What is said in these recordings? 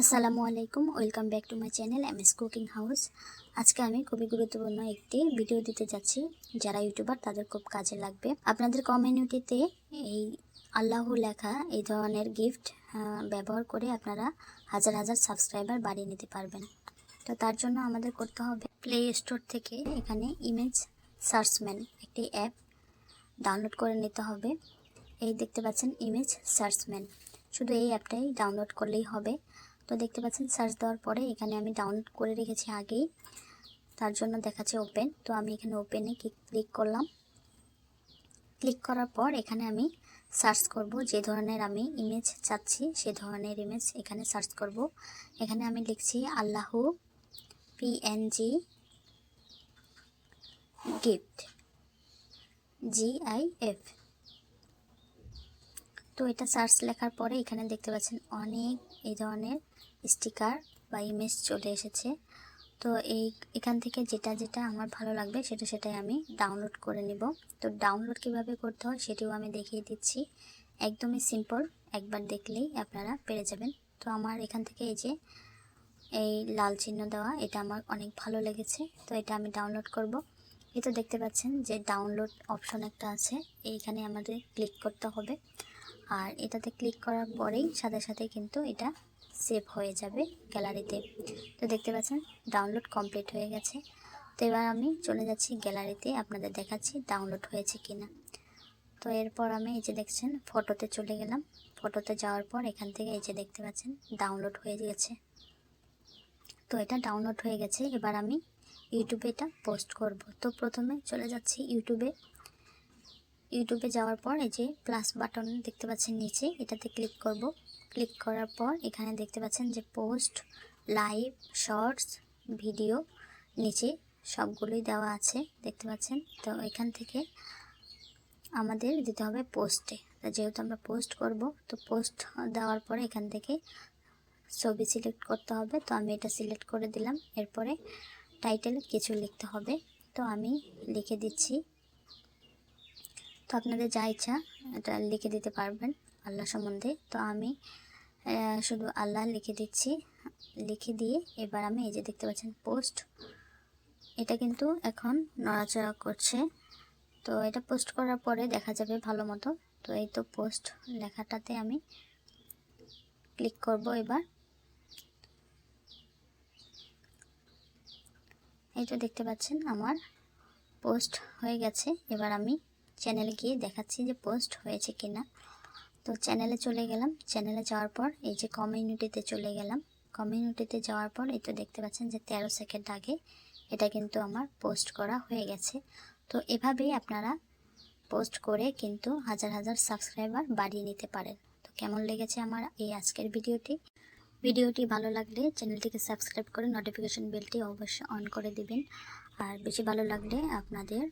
আসসালামু আলাইকুম, welcome back to my channel, M S cooking house. আজকে আমি খুবই গুরুত্বপূর্ণ একটি ভিডিও দিতে যাচ্ছি, যারা ইউটিউবার তাদের খুব কাজে লাগবে। আপনাদের কমিউনিটিতে এই আল্লাহ লেখা এই ধরনের গিফট ব্যবহার করে আপনারা হাজার হাজার সাবস্ক্রাইবার বাড়িয়ে নিতে পারবেন। তো তার জন্য আমাদের করতে হবে প্লে স্টোর থেকে এখানে ইমেজ সার্চম্যান একটি অ্যাপ ডাউনলোড করে নিতে হবে। এই দেখতে পাচ্ছেন ইমেজ সার্চম্যান শুধু এই অ্যাপটাই ডাউনলোড করলেই হবে। তো দেখতে পাচ্ছেন সার্চ দেওয়ার পরে এখানে আমি ডাউনলোড করে রেখেছি আগেই। তার জন্য দেখাচ্ছে ওপেন তো আমি এখানে ওপেনে ক্লিক করলাম। ক্লিক করার পর এখানে আমি সার্চ করব। যে ধরনের আমি ইমেজ চাচ্ছি, সে ধরনের ইমেজ এখানে সার্চ করব। এখানে আমি লিখছি আল্লাহ পিএনজি গিফট জিআইএফ তো এটা সার্চ লেখার পরে এখানে দেখতে পাচ্ছেন অনেক এই ধরনের স্টিকার বা ইমেজ চলে এসেছে। তো এই, এখান থেকে যেটা যেটা আমার ভালো লাগবে সেটা সেটাই আমি ডাউনলোড করে নিব। তো ডাউনলোড কীভাবে করতে হয় সেটিও আমি দেখিয়ে দিচ্ছি। একদমই সিম্পল একবার দেখলেই আপনারা পেরে যাবেন। তো আমার এখান থেকে এই যে, এই লাল চিহ্ন দেওয়া, এটা আমার অনেক ভালো লেগেছে। তো এটা আমি ডাউনলোড করব। এই তো দেখতে পাচ্ছেন যে ডাউনলোড অপশন একটা আছে। এইখানে আমাদের ক্লিক করতে হবে। আর এটাতে ক্লিক করার পরেই সাথে সাথে কিন্তু এটা সেভ হয়ে যাবে গ্যালারিতে তো দেখতে পাচ্ছেন ডাউনলোড কমপ্লিট হয়ে গেছে। তো এবার আমি চলে যাচ্ছি গ্যালারিতে আপনাদের দেখাচ্ছি ডাউনলোড হয়েছে কিনা। তো এরপর আমি এই যে দেখছেন ফটোতে চলে গেলাম। ফটোতে যাওয়ার পর এখান থেকে এই যে দেখতে পাচ্ছেন ডাউনলোড হয়ে গেছে। তো এটা ডাউনলোড হয়ে গেছে। এবার আমি ইউটিউবে এটা পোস্ট করব। তো প্রথমে চলে যাচ্ছি ইউটিউবে ইউটিউবে যাওয়ার পর এই যে প্লাস বাটন দেখতে পাচ্ছেন নিচে, এটাতে ক্লিক করব। ক্লিক করার পর এখানে দেখতে পাচ্ছেন যে পোস্ট লাইভ শর্টস ভিডিও নিচে সবগুলোই দেওয়া আছে, দেখতে পাচ্ছেন? তো এখান থেকে আমাদের দিতে হবে পোস্টে যেহেতু আমরা পোস্ট করব, তো পোস্ট দেওয়ার পরে এখান থেকে ছবি সিলেক্ট করতে হবে। তো আমি এটা সিলেক্ট করে দিলাম। এরপরে টাইটেল কিছু লিখতে হবে। তো আমি লিখে দিচ্ছি তো আপনাদের যা ইচ্ছা এটা লিখে দিতে পারবেন আল্লাহ সম্বন্ধে। তো আমি শুধু আল্লাহ লিখে দিচ্ছি, লিখে দিয়ে এবার আমি এই যে দেখতে পাচ্ছেন পোস্ট, এটা কিন্তু এখন নড়াচড়া করছে। তো এটা পোস্ট করার পরে দেখা যাবে ভালো মতো। তো এই তো পোস্ট লেখাটাতে আমি ক্লিক করব এবার। এই তো দেখতে পাচ্ছেন আমার পোস্ট হয়ে গেছে। এবার আমি চ্যানেলে গিয়ে দেখাচ্ছি যে পোস্ট হয়েছে কিনা। তো চ্যানেলে চলে গেলাম। চ্যানেলে যাওয়ার পর এই যে কমিউনিটিতে চলে গেলাম। কমিউনিটিতে যাওয়ার পর এই তো দেখতে পাচ্ছেন যে তেরো সেকেন্ড আগে এটা কিন্তু আমার পোস্ট করা হয়ে গেছে। তো এভাবেই আপনারা পোস্ট করে কিন্তু হাজার হাজার সাবস্ক্রাইবার বাড়িয়ে নিতে পারেন। তো কেমন লেগেছে আমার এই আজকের ভিডিওটি? ভিডিওটি ভালো লাগলে চ্যানেলটিকে সাবস্ক্রাইব করে নোটিফিকেশন বেলটি অবশ্যই অন করে দিবেন। আর বেশি ভালো লাগলে আপনাদের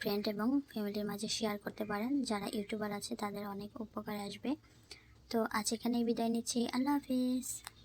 ফ্রেন্ড এবং ফ্যামিলির মাঝে শেয়ার করতে পারেন। যারা ইউটিউবার আছে, তাদের অনেক উপকার আসবে। তো আজ এখানেই বিদায় নিচ্ছি। আল্লাহ হাফিজ।